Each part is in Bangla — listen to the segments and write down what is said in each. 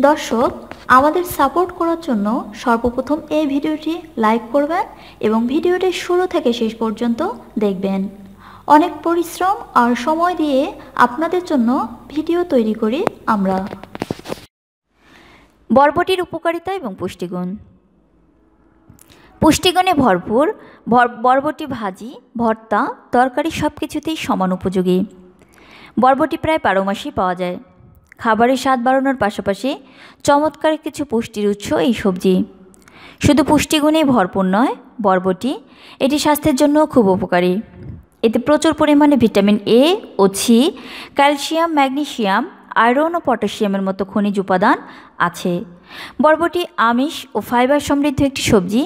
দর্শক, আমাদের সাপোর্ট করার জন্য সর্বপ্রথম এই ভিডিওটি লাইক করবেন এবং ভিডিওটি শুরু থেকে শেষ পর্যন্ত দেখবেন। অনেক পরিশ্রম আর সময় দিয়ে আপনাদের জন্য ভিডিও তৈরি করি আমরা। বরবটির উপকারিতা এবং পুষ্টিগুণ। পুষ্টিগুণে ভরপুর, ভর- বরবটি ভাজি, ভর্তা, তরকারি সব কিছুতেই সমান উপযোগী। বরবটি প্রায় বারো মাসেই পাওয়া যায়। খাবারের স্বাদ বাড়ানোর পাশাপাশি চমৎকার কিছু পুষ্টির উৎস এই সবজি। শুধু পুষ্টিগুণেই ভরপুর নয়, বরবটি, এটি স্বাস্থ্যের জন্য খুব উপকারী। এতে প্রচুর পরিমাণে ভিটামিন এ ও সি ক্যালসিয়াম, ম্যাগনেসিয়াম, আয়রন ও পটাশিয়ামের মতো খনিজ উপাদান আছে। বরবটি আমিষ ও ফাইবার সমৃদ্ধ একটি সবজি,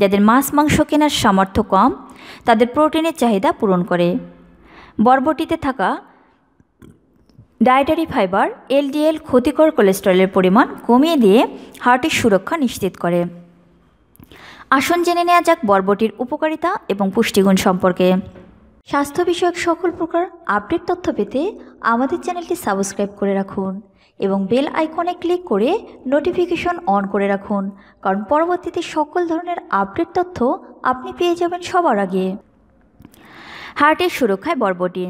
যাদের মাছ মাংস কেনার সামর্থ্য কম, তাদের প্রোটিনের চাহিদা পূরণ করে। বরবটিতে থাকা ডায়েটারি ফাইবার, এলডিএল ক্ষতিকর কোলেস্টেরলের পরিমাণ কমিয়ে দিয়ে হার্টের সুরক্ষা নিশ্চিত করে। আসন জেনে নেওয়া যাক বরবটির উপকারিতা এবং পুষ্টিগুণ সম্পর্কে। স্বাস্থ্য বিষয়ক সকল প্রকার আপডেট তথ্য পেতে আমাদের চ্যানেলটি সাবস্ক্রাইব করে রাখুন এবং বেল আইকনে ক্লিক করে নোটিফিকেশন অন করে রাখুন, কারণ পরবর্তীতে সকল ধরনের আপডেট তথ্য আপনি পেয়ে যাবেন সবার আগে। হার্টের সুরক্ষায় বরবটি।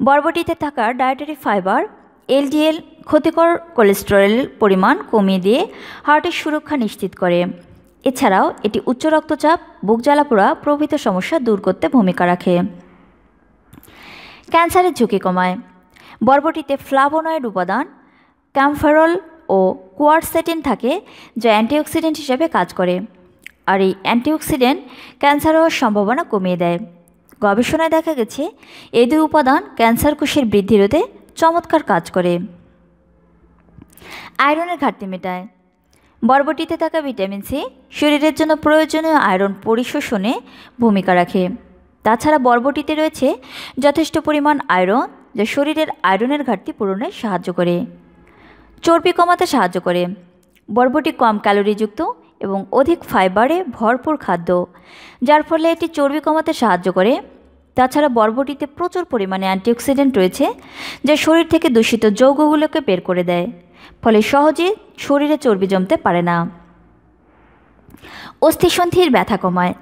বরবটিতে থাকা ডায়েটারি ফাইবার, এলডিএল, ক্ষতিকর কোলেস্টেরলের পরিমাণ কমিয়ে দিয়ে হার্টের সুরক্ষা নিশ্চিত করে। এছাড়াও এটি উচ্চ রক্তচাপ, বুক জ্বালাপোড়া, প্রভৃতি সমস্যা দূর করতে ভূমিকা রাখে। ক্যান্সারের ঝুঁকি কমায়। বরবটিতে ফ্লাভোনয়েড উপাদান, ক্যামফেরল ও কোয়ারসেটিন থাকে, যা অ্যান্টিঅক্সিডেন্ট হিসেবে কাজ করে। আর এই অ্যান্টিঅক্সিডেন্ট ক্যান্সার হওয়ার সম্ভাবনা কমিয়ে দেয়। গবেষণায় দেখা গেছে, এই দুই উপাদান ক্যান্সার কোষের বৃদ্ধি রোধে চমৎকার কাজ করে। আয়রনের ঘাটতি মেটায়। বরবটিতে থাকা ভিটামিন সি শরীরের জন্য প্রয়োজনীয় আয়রন পরিশোষণে ভূমিকা রাখে। তাছাড়া বরবটিতে রয়েছে যথেষ্ট পরিমাণ আয়রন, যা শরীরের আয়রনের ঘাটতি পূরণে সাহায্য করে। চর্বি কমাতে সাহায্য করে। বরবটি কম ক্যালোরিযুক্ত এবং অধিক ফাইবারে ভরপুর খাদ্য, যার ফলে এটি চর্বি কমাতে সাহায্য করে। তাছাড়া বরবটিতে প্রচুর পরিমাণে অ্যান্টিঅক্সিডেন্ট রয়েছে, যা শরীর থেকে দূষিত যৌগগুলোকে বের করে দেয়, ফলে সহজে শরীরে চর্বি জমতে পারে না। অস্থিসন্ধির ব্যথা কমায়।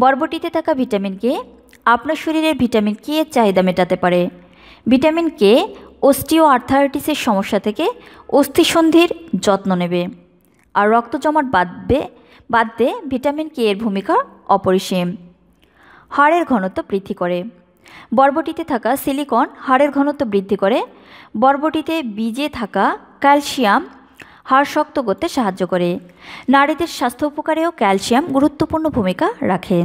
বরবটিতে থাকা ভিটামিন কে আপনার শরীরের ভিটামিন কে এর চাহিদা মেটাতে পারে। ভিটামিন কে অস্টিও আর্থারাইটিসের সমস্যা থেকে অস্থিসন্ধির যত্ন নেবে। আর রক্ত জমাট বাঁধবে, বাঁধতে ভিটামিন কে এর ভূমিকা অপরিসীম। হাড়ের ঘনত্ব বৃদ্ধি করে। বরবটিতে থাকা সিলিকন হাড়ের ঘনত্ব বৃদ্ধি করে। বরবটিতে বীজে থাকা ক্যালসিয়াম হাড় শক্ত করতে সাহায্য করে। নারীদের স্বাস্থ্য উপকারেও ক্যালসিয়াম গুরুত্বপূর্ণ ভূমিকা রাখে।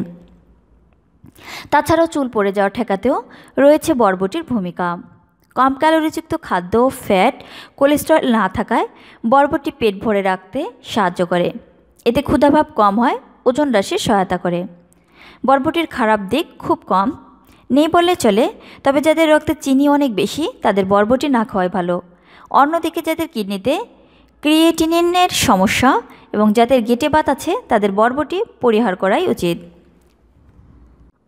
তাছাড়াও চুল পড়ে যাওয়া ঠেকাতেও রয়েছে বরবটির ভূমিকা। কম ক্যালোরিযুক্ত খাদ্য ফ্যাট কোলেস্টেরল না থাকায় বরবটি পেট ভরে রাখতে সাহায্য করে। এতে ক্ষুধাভাব কম হয়, ওজন হ্রাসে সহায়তা করে। বরবটির খারাপ দিক খুব কম। নেই বললে চলে, তবে যাদের রক্তে চিনি অনেক বেশি, তাদের বরবটি না খাওয়াই ভালো। অন্যদিকে যাদের কিডনিতে ক্রিয়েটিনিনের সমস্যা এবং যাদের গেটে বাত আছে, তাদের বরবটি পরিহার করাই উচিত।